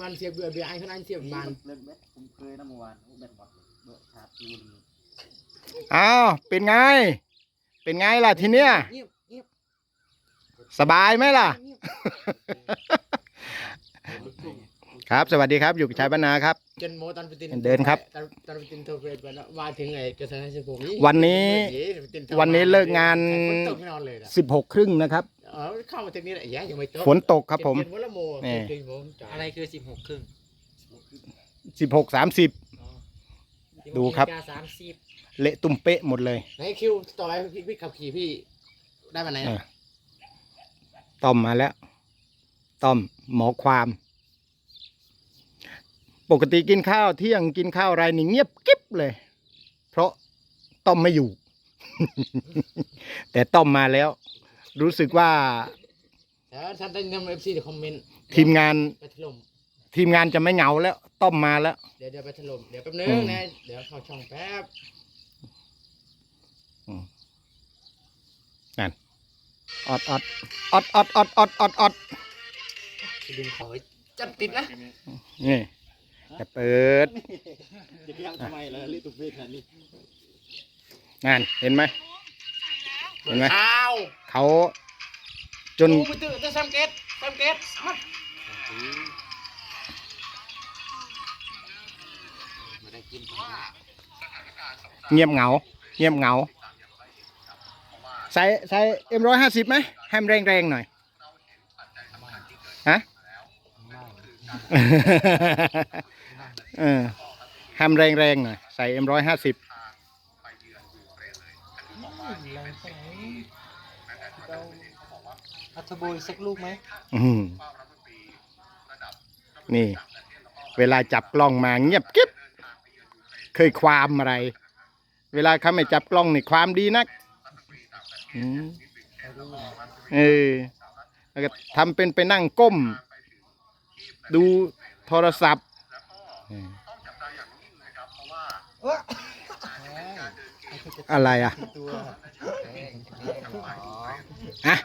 มันเสียบเบื่อเบื่อไอ้คนนั้นเสียบมันเล่นเบ็ดผมเคยนะเมื่อวานเบ็ดบอลเบ็ดชาร์จจูนอ้าวเป็นไง เป็นไงล่ะทีเนี้ยเงียบเงียบสบายไหมล่ะเงียบครับสวัสดีครับอยู่กับชายบรรณาครับ จนโมตอนไปตินเดินครับตอนตอนไปตินโทรเฟสไปแล้วมาถึงไอ้กระทรวงสิบหกวันนี้ วันนี้เลิกงานฝนตกไม่นอนเลยนะ16ครึ่งนะครับ เออเข้ามาถึงนี้แหละแย่ยังไม่ตกฝนตกครับผม เจ็ดโงละโมนี่ เจ็ดโมงจ่ายอะไรคือสิบหกครึ่ง16 30ดูครับ สามสิบเละตุ้มเป๊ะหมดเลยไหนคิวต่อไปพี่พี่ขับขี่พี่ได้มาไหนเอนะอต้อมมาแล้วต้อมหมอความ ปกติกินข้าวเที่ยงกินข้าวอะไรนี่เงียบกิ๊บเลย เพราะต้อมไม่อยู่ แต่ต้อมมาแล้ว รู้สึกว่าแล้วท่านได้นำเอฟซีคอมเมนต์ทีมงานไปถล่มทีทีมงานจะไม่เหงาแล้ว ต้อมมาแล้ว เดี๋ยวเดี๋ยวไปถล่มเดี๋ยวแป๊บนึอืงมนะเดี๋ยวเข้าช่องแป๊บออดออดออดออดออดออดออดออดดึงขอจัดติดนะนี่จะเปิดจะยังทำไมล่ะลิตุเฟสขนาดนี้งานเห็นไหม เห็นไหมอ้าวเขาจนกูไปตื่นจะซัมเกตซัมเกตมัดมาได้กินเงียบเหงา เงียบเหงา ใส่ใส่เอ็มร้อยห้าสิบไหมให้มนแรงๆหน่อย ฮะเออให้มนแรงๆหน่อย ใส่เอ็มร้อยห้าสิบ อัตโบยสักลูกไหมนี่ เวลาจับกล้องมาเงียบกิ๊บเคยความอะไร เวลาเขาไม่จับกล้องนี่ความดีนักอืมเออแล้วก็ทำเป็นไปนั่งก้ม ดูโทรศัพท์เอออะไรอะอะ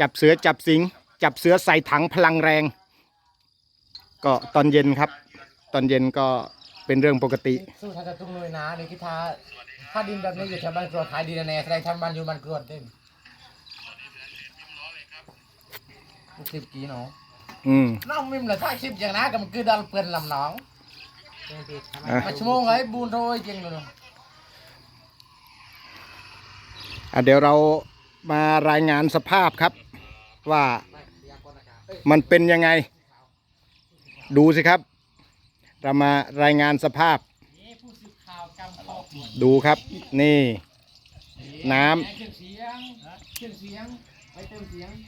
จับเสือจับสิง จับเสือใส่ถังพลังแรง ก็ตอนเย็นครับ ตอนเย็นก็เป็นเรื่องปกติ สู้ทางกระตุ้งเลยนะในคิดท้าถ้าดินแบบนี้อยู่แถวบ้านกรวดขายดีแน่ๆแสดงทำบ้านอยู่บ้านกรวดเต็มสิบกี่เนาะอืมน้องมิมเหรอถ้าคลิปอย่างนั้นก็มันคือดันเปื่อนลำหน้องอะมาชั่วโมงไอ้บูนโรยจริงเลยเนอะอะเดี๋ยวเรามารายงานสภาพครับ ว่ามันเป็นยังไง ดูสิครับ เรามารายงานสภาพ ดูครับ นี่ น้ำ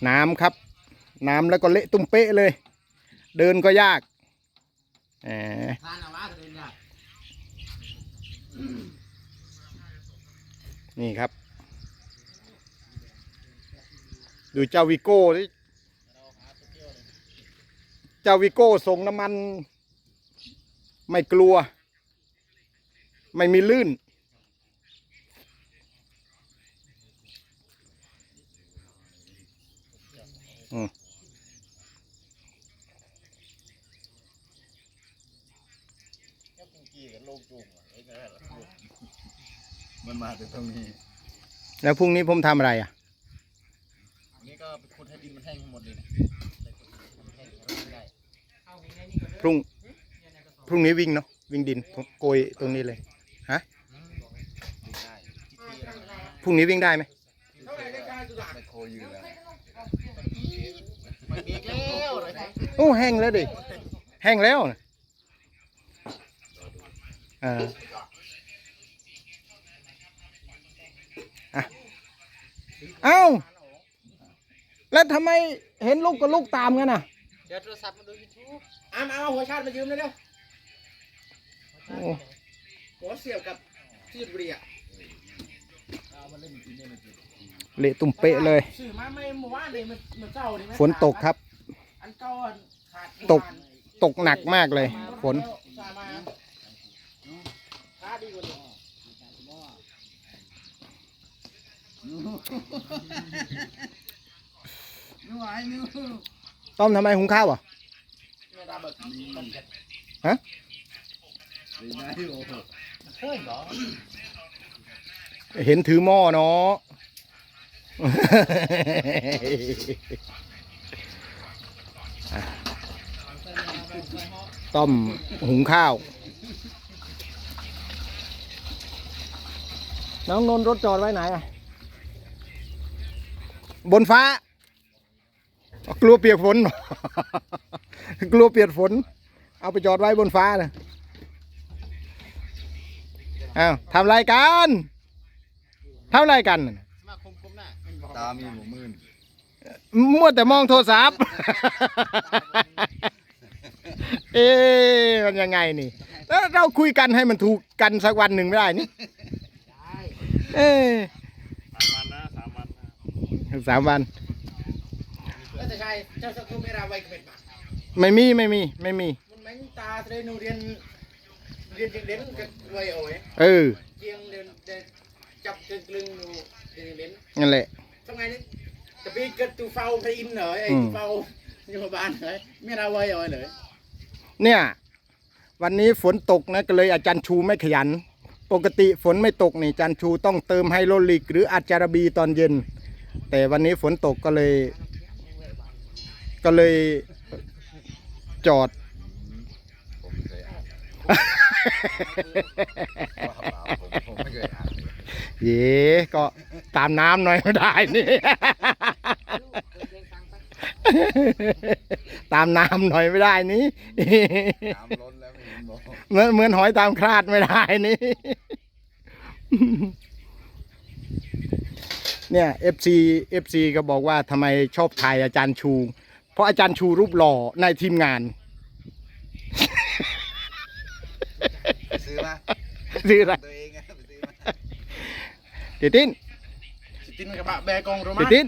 น้ำครับ น้ำแล้วก็เละตุ้มเป๊ะเลย เดินก็ยากนี่ครับ ดูเจ้าวิโก้สิเจ้าวิโก้ส่งน้ำมัน ไม่กลัว ไม่มีลื่น อืมกี่กันโลกจุ่มอะไอ้นั่นแหละมันมาถึงตรงนี้ แล้วพรุ่งนี้ผมทำอะไรอะอันนี้ินมันแห้งหมดเลยนะพรุ่งพรุ่งนี้วิ่งเนาะวิ่งดินโกยตรงนี้เลยฮะพรุ่งนี้วิ่งได้ไหมโอ้แห้งแล้วดิแห้งแล้วอ่าอ้าว แล้วทำไมเห็นลูกกับลูกตามกันอะ เดี๋ยวโทรศัพท์มาดูยูทูบอ้ามเอาหัวชาติมายืมเลยเร็วโอ้ หัวเสียบกับที่บุรีอะเละตุ่มเป๊ะเลยสื่อมาไม่เมื่อวานเลยมันมันเจ้านี่ไหมฝนตกครับ อันเก่าอันขาดตก ตกหนักมากเลย ฝน สามาขาดีกว่านี้ ต้อมทำไมหุงข้าวอะไม่ได้แบบมันจะดีนะโอ้โหเฮ้ยเหรอเห็นถือหม้อเนาะอะต้มหุงข้าว น้องนนท์รถจอดไว้ไหนอะบนฟ้า กลัวเปียกฝน กลัวเปียกฝน เอาไปจอดไว้บนฟ้านะอ้าวทำรายการทำรายการน่ะสมาคมก้มหน้าตามีหมูมื่นมัวแต่มองโทรศัพท์ เอ๊ะมันยังไงนี่แล้วเราคุยกันให้มันถูกกันสักวันหนึ่งไม่ได้นี่เอ๊ะสามวันนะสามวันนะสามวัน แล้วแต่ชายเจ้าสักครู่ไม่ราไว้ก็เป็นปากไม่มีไม่มีไม่มี มันแม่งตาเรียนหนูเรียนเรียนเด่นๆกันไว้เอาไว้เออเจียงเดินเดินจับเดินกลึงหนูเด่นเด่นนั่นแหละทำไงนี่จะไปเกิดตูเฝ้าพระอินทร์เหรอไอ้อืมตูเฝ้าอยู่บ้านเหรอไม่ราไว้เอาไว้เลยเนี่ย วันนี้ฝนตกนะก็เลยอาจารย์ชูไม่ขยัน ปกติฝนไม่ตกนี่อาจารย์ชูต้องเติมไฮโดรลิก หรืออาจารบีตอนเย็น แต่วันนี้ฝนตกก็เลย ก็เลยจอดผมเคยอ่านผมไม่เคยอ่านเย่ก็ตามน้ำหน่อยไม่ได้นี่ ตามน้ำหน่อยไม่ได้นี่ น้ำล้นแล้วไม่เห็นบอกเหมือนเหมือนหอยตามคราดไม่ได้นี่ เนี่ย FC FC ก็บอกว่าทำไมชอบถ่ายอาจารย์ชู เพราะอาจารย์ชูรูปหล่อในทีมงานไปซื้อมาซื้ออะไรตัวเองอะไปซื้อมาเดยวตินสิตินกระบะแบกองโรเดมายวติน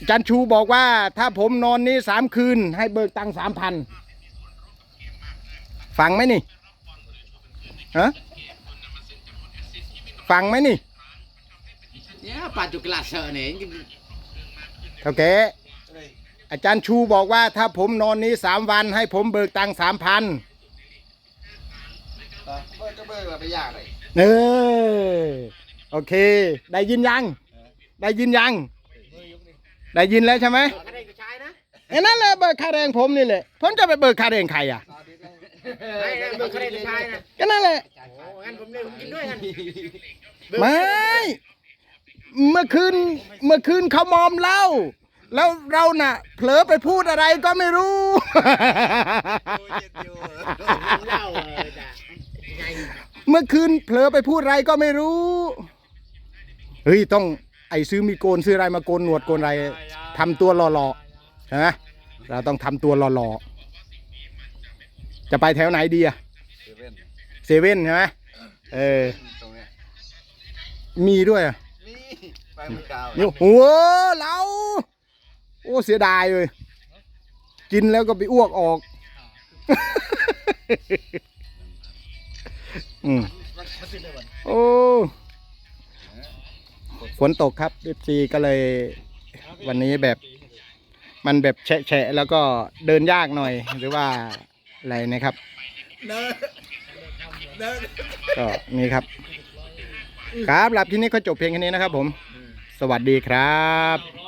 อาจารย์ชูบอกว่าถ้าผมนอนนี้สามคืน ให้เบิกตังสามพันฟังไหมนี่ฮะฟังไหมนี่เนี่ยปัจจุกลาเซอร์เนี่ยเท่าแก อาจารย์ชูบอกว่าถ้าผมนอนนี้สามวันให้ผมเบิกตังสามพันเบอร์ก็เบอร์แบบไปยากเลยเออโอเค ได้ยินยัง ได้ยินยัง ได้ยินแล้วใช่ไหมก็ใช้นะไอ้นั่นแหละเบิกค่าแรงผมนี่แหละผมจะไปเบิกค่าแรงใครอะไอ้เบอร์ใครก็ใช้นะก็นั่นแหละโอ้งั้นผมเลยผมกินด้วยกันไม่เมื่อคืนเมื่อคืนเขามอมเหล้า แล้วเราน่ะ เผลอไปพูดอะไรก็ไม่รู้เล่าเออจ้ะไงเมื่อคืนเผลอไปพูดอะไรก็ไม่รู้ เฮ้ย ต้องไอซื้อมีโกนซื้ออะไรมาโกนหนวดโกนอะไรทำตัวหล่อๆใช่ไหมเราต้องทำตัวหล่อๆจะไปแถวไหนดีอะเซเว่นเซเว่นใช่ไหมเออตรงเนี้ยมีด้วยอะนี่ไปเมื่อเช้าโอ้โหัวเราโอ้เสียดายเลย กินแล้วก็ไปอ้วกออก อืมโอ้ฝนตกครับเอฟซีก็เลย วันนี้แบบมันแบบแฉะแล้วก็เดินยากหน่อย หรือว่าอะไรนะครับก็นี่ครับ ครับหลับที่นี้ก็จบเพียงแค่นี้นะครับผม สวัสดีครับ